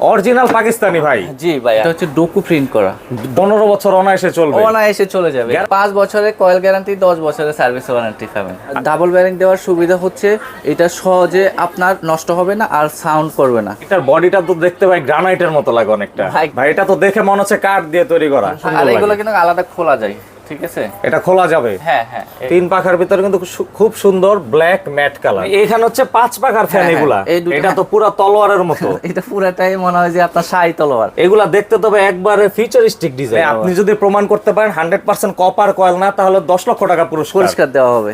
Original Pakistani ভাই। জি ভাই। এটা হচ্ছে ডোকু প্রিন্ট করা। পনেরো বছর অনায়াসে চলবে। অনায়াসে চলে যাবে। পাঁচ বছরের কয়েল গ্যারান্টি দশ বছরের সার্ভিস ওয়ারেন্টি পাবেন। ডাবল ব্যারিং দেওয়ার সুবিধা হচ্ছে এটা সহজে আপনার নষ্ট হবে না আর সাউন্ড করবে না। এটার বডিটা তো দেখতে ভাই গ্রানাইটের মতো লাগে অনেকটা। ভাই- ভাই এটা তো দেখে মনে হচ্ছে কাঠ দিয়ে তৈরি করা। আর এগুলো কিন্তু আলাদা খোলা যায়। ঠিক আছে? এটা খোলা যাবে। হ্যাঁ হ্যাঁ তিন পাখার ভিতরে কিন্তু খুব সুন্দর ব্ল্যাক ম্যাট কালার এখানে হচ্ছে পাঁচ পাখার ফ্যান হ্যাঁ, এগুলা। এটা তো পুরো তলোয়ারের মতো। এটা পুরাটাই মনে হয় যে আপনার শাহী তলোয়ার। এগুলা দেখতে তবে একবারে ফিউচারিস্টিক ডিজাইন আপনি যদি প্রমাণ করতে পারেন হান্ড্রেড পার্সেন্ট কপার কয়েল না তাহলে দশ লক্ষ টাকা পুরস্কার। পরিষ্কার দেওয়া হবে।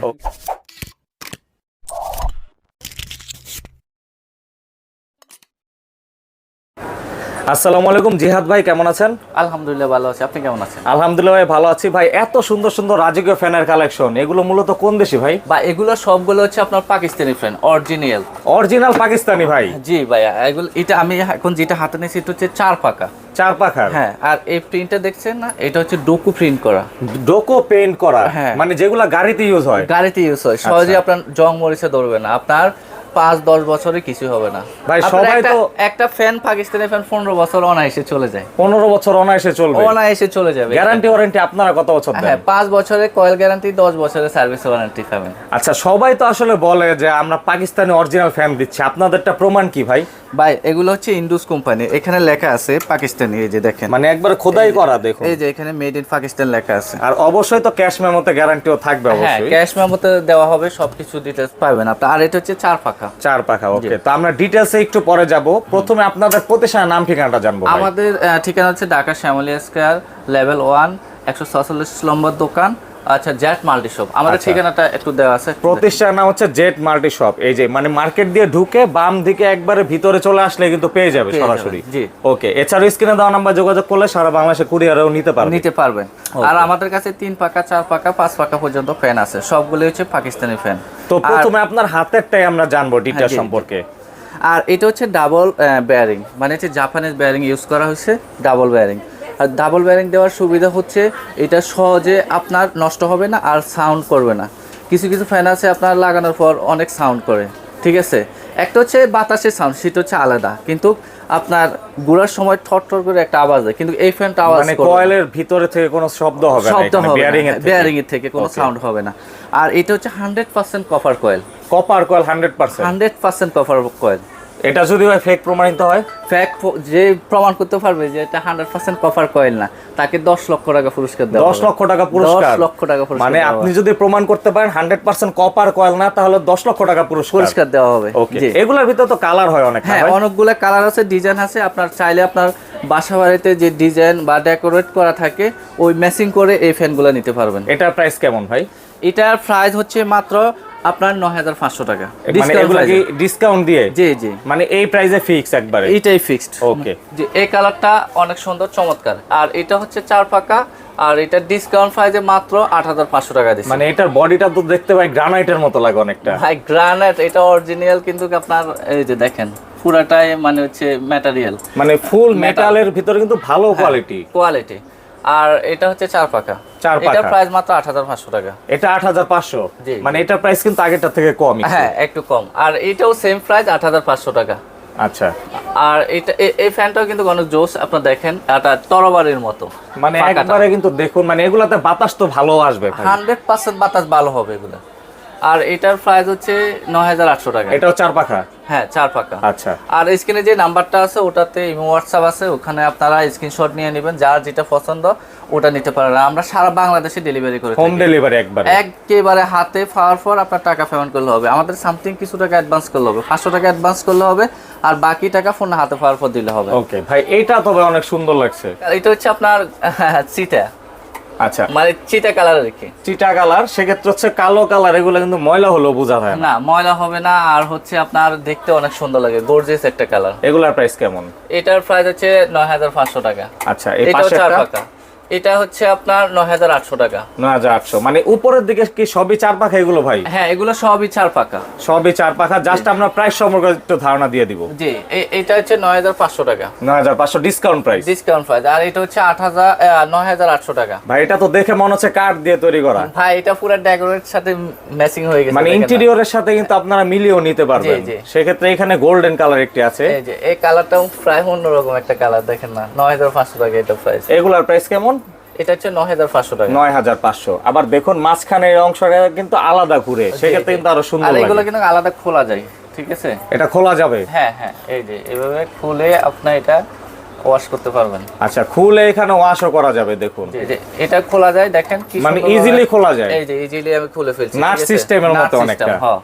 আসসালামু আলাইকুম জিহাদ ভাই কেমন আছেন? আলহামদুলিল্লাহ ভালো আছে। আপনি কেমন আছেন? আলহামদুলিল্লাহ ভাই ভালো আছি। ভাই এত সুন্দর সুন্দর রাজকীয় ফ্যানের কালেকশন এগুলো মূলত কোন দেশি ভাই? বা এগুলো সবগুলো হচ্ছে আপনার Pakistani friend original. Original Pakistani ভাই? জি ভাইয়া এগুলো এটা আমি এখন যেটা হাতে নিয়েছি এটা হচ্ছে চার পাকা চার পাখার? হ্যাঁ আর এই প্রিন্টটা দেখছেন না? এটা হচ্ছে ডোকু প্রিন্ট করা। ডোকো পেইন্ট করা? হ্যাঁ। মানে যেগুলা গাড়িতে ইউজ হয়? গাড়িতে ইউজ হয়। সহজে আপনার জং মরিচে ধরবে না। আপনার পাঁচ দশ বছরে কিছু হবে না। ভাই, সবাই তো- একটা ফ্যান পাকিস্তানি ফ্যান পনেরো বছর অনায়াসে চলে যায়। পনেরো বছর অনায়াসে চলবে। অনায়াসে চলে যাবে। গ্যারান্টি ওয়ারেন্টি আপনারা কত বছর দেন? হ্যাঁ পাঁচ বছরের কয়েল গ্যারান্টি দশ বছরের সার্ভিস ওয়ারেন্টি পাবেন আচ্ছা সবাই তো আসলে বলে যে আমরা পাকিস্তানি অরিজিনাল ফ্যান দিচ্ছি। আপনাদেরটা প্রমাণ কি ভাই? ভাই এগুলো হচ্ছে ইন্ডুস কোম্পানি এখানে লেখা আছে পাকিস্তানি এই যে দেখেন। মানে একবার খোদাই করা দেখুন। এই যে এখানে মেড ইন পাকিস্তান লেখা আছে। আর অবশ্যই তো ক্যাশ মেমোতে গ্যারান্টিও থাকবে অবশ্যই হ্যাঁ অবশ্যই। ক্যাশ মেমোতে দেওয়া হবে সবকিছু ডিটেলস পাবেন। আপনি আর এটা হচ্ছে চার পাখা। চার পাখা ওকে তো আমরা ডিটেলসে একটু পরে যাব। প্রথমে আপনাদের প্রতিষ্ঠানের নাম ঠিকানাটা জানব আমাদের ঠিকানা হচ্ছে ঢাকা শ্যামলিয়া স্কয়ার লেভেল ওয়ান একশো ছচল্লিশ নম্বর দোকান আচ্ছা জ্যাট মাল্টি শপ। আমাদের আচ্ছা। ঠিকানাটা একটু দেওয়া আছে। প্রতিষ্ঠানের নাম হচ্ছে জেট মাল্টি শপ। এই যে মানে মার্কেট দিয়ে ঢুকে বাম দিকে একবারে ভিতরে চলে আসলে কিন্তু পেয়ে যাবে সরাসরি। ওকে এছাড়াও স্ক্রিনে দেওয়া নাম্বার যোগাযোগ করলে সারা বাংলাদেশে কুরিয়ারেও নিতে পারবে। নিতে পারবেন আর আমাদের কাছে তিন পাকা চার পাকা পাঁচ পাকা পর্যন্ত ফ্যান আছে। সবগুলো হচ্ছে পাকিস্তানি ফ্যান। তো প্রথমে আপনার হাতেরটাই আমরা জানব হ্যাঁ, জি। সম্পর্কে। আর এটা হচ্ছে ডাবল বেয়ারিং মানে হচ্ছে জাপানিজ বেয়ারিং ইউজ করা হয়েছে ডাবল বেয়ারিং আর ডাবল ব্যারিং দেওয়ার সুবিধা হচ্ছে এটা সহজে আপনার নষ্ট হবে না আর সাউন্ড করবে না। কিছু কিছু ফ্যান আছে আপনার লাগানোর পর অনেক সাউন্ড করে ঠিক আছে? একটা হচ্ছে বাতাসের সাউন্ড সেটা হচ্ছে আলাদা। কিন্তু আপনার ঘোরার সময় থর থর করে একটা আওয়াজ হয় কিন্তু এই ফ্যানটা আওয়াজ মানে কয়েলের ভিতরে থেকে কোনো শব্দ হবে না শব্দ হবে bearing এর থেকে। এর থেকে কোনো সাউন্ড হবে না। আর এটা হচ্ছে hundred percent copper coil copper coil hundred percent hundred percent copper coil এটা যদি ভাই ফেক প্রমাণিত হয়? ফ্যাক্ট যে প্রমাণ করতে পারবে যে এটা হান্ড্রেড পার্সেন্ট কপার কয়েল না তাকে দশ লক্ষ টাকা পুরস্কার দেওয়া দশ। লক্ষ টাকা পুরস্কার? লক্ষ টাকা পুরস্কার মানে আপনি যদি প্রমাণ করতে পারেন হান্ড্রেড পার্সেন্ট কপার কয়েল না তাহলে দশ লক্ষ টাকা পুরস্কার। পুরস্কার দেওয়া হবে। এগুলোর ভিতরে তো কালার হয় অনেক হ্যাঁ? অনেকগুলো কালার আছে ডিজাইন আছে। আপনার চাইলে আপনার বাসা বাড়িতে যে ডিজাইন বা ডেকোরেট করা থাকে ওই ম্যাচিং করে এই ফ্যানগুলো নিতে পারবেন। এটার প্রাইস কেমন ভাই? এটার প্রাইস হচ্ছে মাত্র আপনার নয় হাজার পাঁচশো টাকা। মানে। ডিসকাউন্ট দিয়ে? জি জি। মানে এই প্রাইসে ফিক্স একবারে? এইটাই ফিক্সড ওকে যে এই কালারটা অনেক সুন্দর চমৎকার। আর এটা হচ্ছে চার পাকা আর এটা ডিসকাউন্ট প্রাইসে মাত্র আট হাজার পাঁচশো টাকা দিচ্ছে মানে এটার বডিটা তো দেখতে ভাই গ্রানাইটের মতো লাগে অনেকটা। ভাই গ্রানাইট এটা অরিজিনাল কিন্তু আপনার এই যে দেখেন পুরাটাই মানে হচ্ছে ম্যাটেরিয়াল মানে ফুল মেটালের ভিতরে কিন্তু ভালো কোয়ালিটি কোয়ালিটি আর এটা হচ্ছে চার পাকা চার এটা প্রাইস মাত্র আট হাজার পাঁচশো টাকা। এটা আট হাজার পাঁচশো। জি। মানে এটা প্রাইস কিন্তু আগেরটা থেকে কম একটু। হ্যাঁ একটু কম। আর এটাও সেম প্রাইস আট হাজার পাঁচশো টাকা। আচ্ছা। আর এটা এই ফ্যানটাও কিন্তু অনেক জোস আপনার দেখেন এটা তরবারির মতো। মানে একবারে কিন্তু দেখুন মানে এগুলাতে বাতাস তো ভালো আসবে ভাই। হান্ড্রেড পার্সেন্ট বাতাস ভালো হবে এগুলো। আর এটার প্রাইস হচ্ছে নয় হাজার আটশো টাকা। এটাও চার পাখা? হ্যাঁ চার পাকা আচ্ছা। আর স্ক্রিনে যে নাম্বারটা আছে ওটাতে ইমো হোয়াটসঅ্যাপ আছে ওখানে আপনারা স্ক্রিনশট নিয়ে নেবেন যার যেটা পছন্দ ওটা নিতে পারেন। আমরা সারা বাংলাদেশে ডেলিভারি করে হোম ডেলিভারি একবারে। একেবারে হাতে পাওয়ার পর আপনার টাকা পেমেন্ট করলে হবে। আমাদের সামথিং কিছু টাকা অ্যাডভান্স করলে হবে। পাঁচশো টাকা অ্যাডভান্স করলে হবে আর বাকি টাকা ফোন হাতে পাওয়ার পর দিলে হবে। ওকে ভাই এইটা তবে অনেক সুন্দর লাগছে। এটা হচ্ছে আপনার চিটা আচ্ছা। মানে চিটা কালার রেখে চিটা কালার সেক্ষেত্রে হচ্ছে কালো কালার এগুলো কিন্তু ময়লা হলেও বোঝা যায় না। ময়লা হবে না আর হচ্ছে আপনার দেখতে অনেক সুন্দর লাগে গর্জিয়াস একটা কালার। এগুলার প্রাইস কেমন? এটার প্রাইস হচ্ছে নয় হাজার পাঁচশো টাকা। আচ্ছা এই হচ্ছে পাকা। এটা হচ্ছে আপনার নয় হাজার আটশো টাকা। নয় হাজার আটশো। মানে উপরের দিকে কি সবই চার পাখা এগুলো ভাই? হ্যাঁ এগুলো সবই চার পাকা সবই চার পাখা। জাস্ট আমরা প্রাইস সম্পর্কে একটু ধারণা দিয়ে দিব। জি এটা হচ্ছে নয় হাজার পাঁচশো টাকা। নয় হাজার পাঁচশো ডিসকাউন্ট প্রাইস ডিসকাউন্ট প্রাইস আর এটা হচ্ছে আট হাজার নয় হাজার আটশো টাকা। ভাই এটা তো দেখে মনে হচ্ছে কাঠ দিয়ে তৈরি করা। ভাই এটা পুরো ডেকোরেট সাথে ম্যাচিং হয়ে গেছে মানে? ইন্টেরিয়রের সাথে কিন্তু আপনারা মিলিয়েও নিতে পারবেন। সেক্ষেত্রে এখানে গোল্ডেন কালার একটি আছে। এই যে এই কালারটাও প্রায় অন্যরকম একটা কালার দেখেন না। নয় হাজার পাঁচশো টাকা এটা প্রাইস এগুলার প্রাইস কেমন? এটা হচ্ছে নয় হাজার পাঁচশো টাকা। নয় হাজার পাঁচশো। আবার দেখুন মাঝখানে এই অংশটা কিন্তু আলাদা ঘুরে সেক্ষেত্রে কিন্তু আরও সুন্দর আর এগুলো কিন্তু আলাদা খোলা যায় ঠিক আছে? এটা খোলা যাবে? হ্যাঁ হ্যাঁ এই যে এভাবে খুলে আপনি এটা ওয়াশ করতে পারবেন। আচ্ছা খুলে এখানে ওয়াশও করা যাবে দেখুন। এটা খোলা যায় দেখেন কি মানে easily খোলা যায়। এই যে ইজিলি আমি খুলে ফেলছি এর Nut মতো অনেকটা। হ্যাঁ।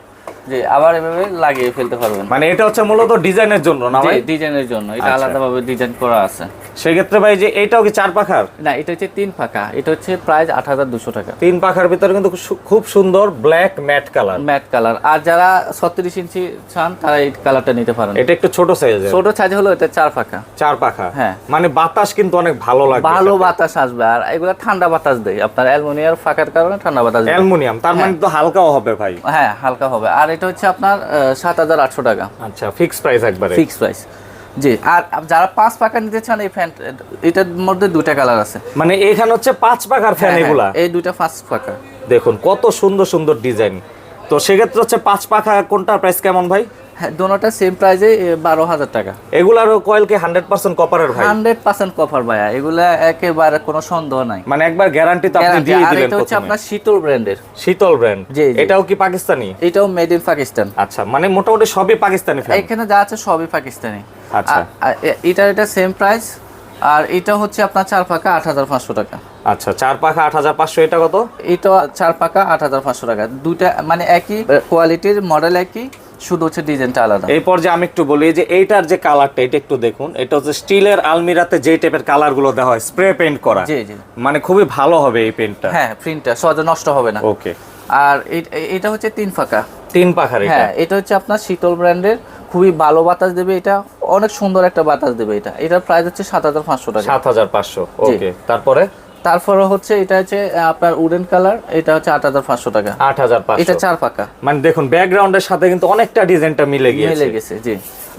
জি আবার এভাবে লাগিয়ে ফেলতে পারবেন। মানে এটা হচ্ছে মূলত ডিজাইনের জন্য না ভাই? ডিজাইনের জন্য। এটা আচ্ছা। আলাদাভাবে ডিজাইন করা আছে। সেক্ষেত্রে ভাই যে এটাও কি চার পাখার? না এটা হচ্ছে তিন ফাঁকা এটা হচ্ছে প্রাইস আট হাজার দুশো টাকা। তিন পাখার ভিতরে কিন্তু খুব সুন্দর black matte colour matte colour আর যারা ছত্রিশ ইঞ্চি চান তারা এই কালারটা নিতে পারেন। এটা একটু ছোট সাইজের ছোট সাইজ হলো এটা চার পাখা। চার পাখা। হ্যাঁ। মানে বাতাস কিন্তু অনেক ভালো লাগবে ভালো বাতাস আসবে। আর এগুলো ঠান্ডা বাতাস দেয়। আপনার অ্যালমোনিয়ার ফাঁকার কারণে ঠান্ডা বাতাস অ্যালুমিনিয়াম তার মানে তো হালকাও হবে ভাই। হ্যাঁ হালকা হবে। আর এটা হচ্ছে আপনার সাত হাজার আটশো টাকা। আচ্ছা ফিক্স প্রাইস একবারে। ফিক্স প্রাইস জি আর যারা পাঁচ পাকা নিতে চান এই ফ্যান এটার মধ্যে দুটা কালার আছে। মানে এখানে হচ্ছে পাঁচ পাকার ফ্যান হ্যাঁ, এগুলা? এই দুইটা পাঁচ পাকা। দেখুন কত সুন্দর সুন্দর ডিজাইন তো সেক্ষেত্রে হচ্ছে পাঁচ পাখা কোনটার প্রাইস কেমন ভাই? হ্যাঁ দোনোটা সেম প্রাইসে বারো হাজার টাকা। এগুলারও কয়েল কি হান্ড্রেড পার্সেন্ট কপারের ভাই। হান্ড্রেড পার্সেন্ট কভার ভাইয়া। এগুলা একেবারে কোনো সন্দেহ নাই। মানে একবার গ্যারান্টি তো আপনি দিয়ে দিলেন এটা হচ্ছে আপনার শীতল ব্র্যান্ডের শীতল ব্র্যান্ড জি। এটাও কি পাকিস্তানি? এটাও মেড ইন পাকিস্তান। আচ্ছা মানে মোটামুটি সবই পাকিস্তানি এখানে যা আছে সবই পাকিস্তানি। আচ্ছা। আর- আর এ- এটার এটা সেম প্রাইস আর এটা হচ্ছে আপনার চার পাকা আট হাজার পাঁচশো টাকা। আচ্ছা চার পাখা আট হাজার পাঁচশো এটা কত? এটা চার পাকা আট হাজার পাঁচশো টাকা। দুইটা মানে একই কোয়ালিটির মডেল একই। শুধু হচ্ছে ডিজাইনটা আলাদা। এই পর্যায়ে আমি একটু বলি যে এইটার যে কালারটা এটা একটু দেখুন এটা হচ্ছে স্টিলের আলমিরাতে যে টাইপের কালারগুলো দেওয়া হয় স্প্রে পেইন্ট করা। জি জি। মানে খুবই ভালো হবে এই পেইন্টটা। হ্যাঁ প্রিন্টটা সহজে নষ্ট হবে না। ওকে। আর এটা হচ্ছে তিন ফাঁকা। তিন পাখার এটা? হ্যাঁ এটা হচ্ছে আপনার শীতল ব্র্যান্ডের খুবই ভালো বাতাস দেবে এটা অনেক সুন্দর একটা বাতাস দেবে এটা। এটার প্রাইস হচ্ছে সাত হাজার পাঁচশো টাকা। সাত হাজার পাঁচশো। ওকে। তারপরে? তারপরে হচ্ছে এটা হচ্ছে আপনার উডেন কালার এটা হচ্ছে আট হাজার পাঁচশো টাকা। আট হাজার এটা চার পাকা। মানে দেখুন ব্যাকগ্রাউন্ডের সাথে কিন্তু অনেকটা ডিজাইনটা মিলে মিলে গিয়েছে। গেছে জি।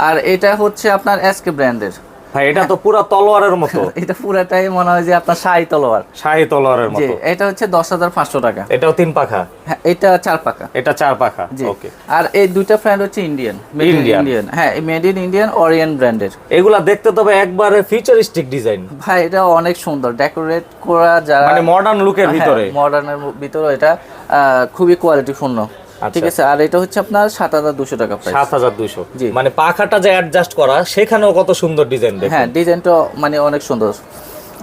আর এটা হচ্ছে আপনার এসকে ব্র্যান্ডের ভাই এটা তো পুরো তলোয়ারের মতো। এটা পুরাটাই মনে হয় যে আপনার শাহী তলোয়ার। শাহী তলোয়ারের মতো। এটা হচ্ছে দশ হাজার পাঁচশো টাকা। এটাও তিন পাখা? হ্যাঁ এটা চার পাকা এটা চার পাখা ওকে আর এই দুইটা ব্র্যান্ড হচ্ছে ইন্ডিয়ান। ইন্ডিয়ান হ্যাঁ মেড ইন ইন্ডিয়ান অরিয়ান ব্র্যান্ডের এগুলা দেখতে তবে একবারে ফিউচারিস্টিক ডিজাইন ভাই এটা অনেক সুন্দর। ডেকোরেট করা যারা মানে মডার্ন লুকের ভিতরে। মডার্নের ভিতরে এটা খুবই কোয়ালিটিপূর্ণ আচ্ছা। ঠিক আছে আর এটা হচ্ছে আপনার সাত হাজার দুশো টাকা প্রাইস সাত হাজার দুশো। জি। মানে পাখাটা যে অ্যাডজাস্ট করা সেখানেও কত সুন্দর ডিজাইন হ্যাঁ ডিজাইনটা মানে অনেক সুন্দর।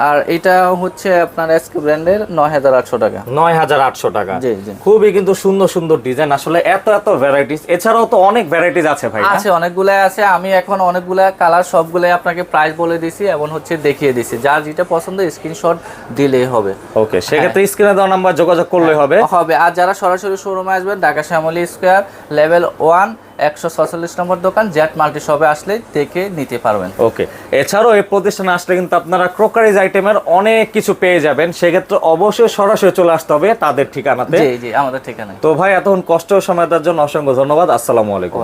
আর এটা হচ্ছে আপনার এসকে ব্র্যান্ডের নয় হাজার আটশো টাকা। নয় হাজার আটশো টাকা। জি জি। খুবই কিন্তু সুন্দর সুন্দর ডিজাইন আসলে এত এত ভ্যারাইটিস এছাড়াও তো অনেক ভ্যারাইটিস আছে ভাই না? আছে অনেকগুলো আছে। আমি এখন অনেকগুলা কালার সবগুলাই আপনাকে প্রাইস বলে দিছি এবং হচ্ছে দেখিয়ে দিছি। যার যেটা পছন্দ স্ক্রিনশট দিলেই হবে। ওকে সেক্ষেত্রে স্ক্রিনে দেওয়া নাম্বার যোগাযোগ করলে হবে। হবে। আর যারা সরাসরি শোরুমে আসবেন Dhaka Shyamoli square level one একশো ছচল্লিশ নম্বর দোকান জ্যাট মাল্টি শপে আসলে দেখে নিতে পারবেন। ওকে। এছাড়াও এই প্রতিষ্ঠানে আসলে কিন্তু আপনারা ক্রোকারিজ আইটেমের অনেক কিছু পেয়ে যাবেন। সেক্ষেত্রে অবশ্যই সরাসরি চলে আসতে হবে তাদের ঠিকানাতে। জি জি আমাদের ঠিকানায়। তো ভাই এতক্ষণ কষ্ট সময় দেওয়ার জন্য অসংখ্য ধন্যবাদ। আসসালামু আলাইকুম।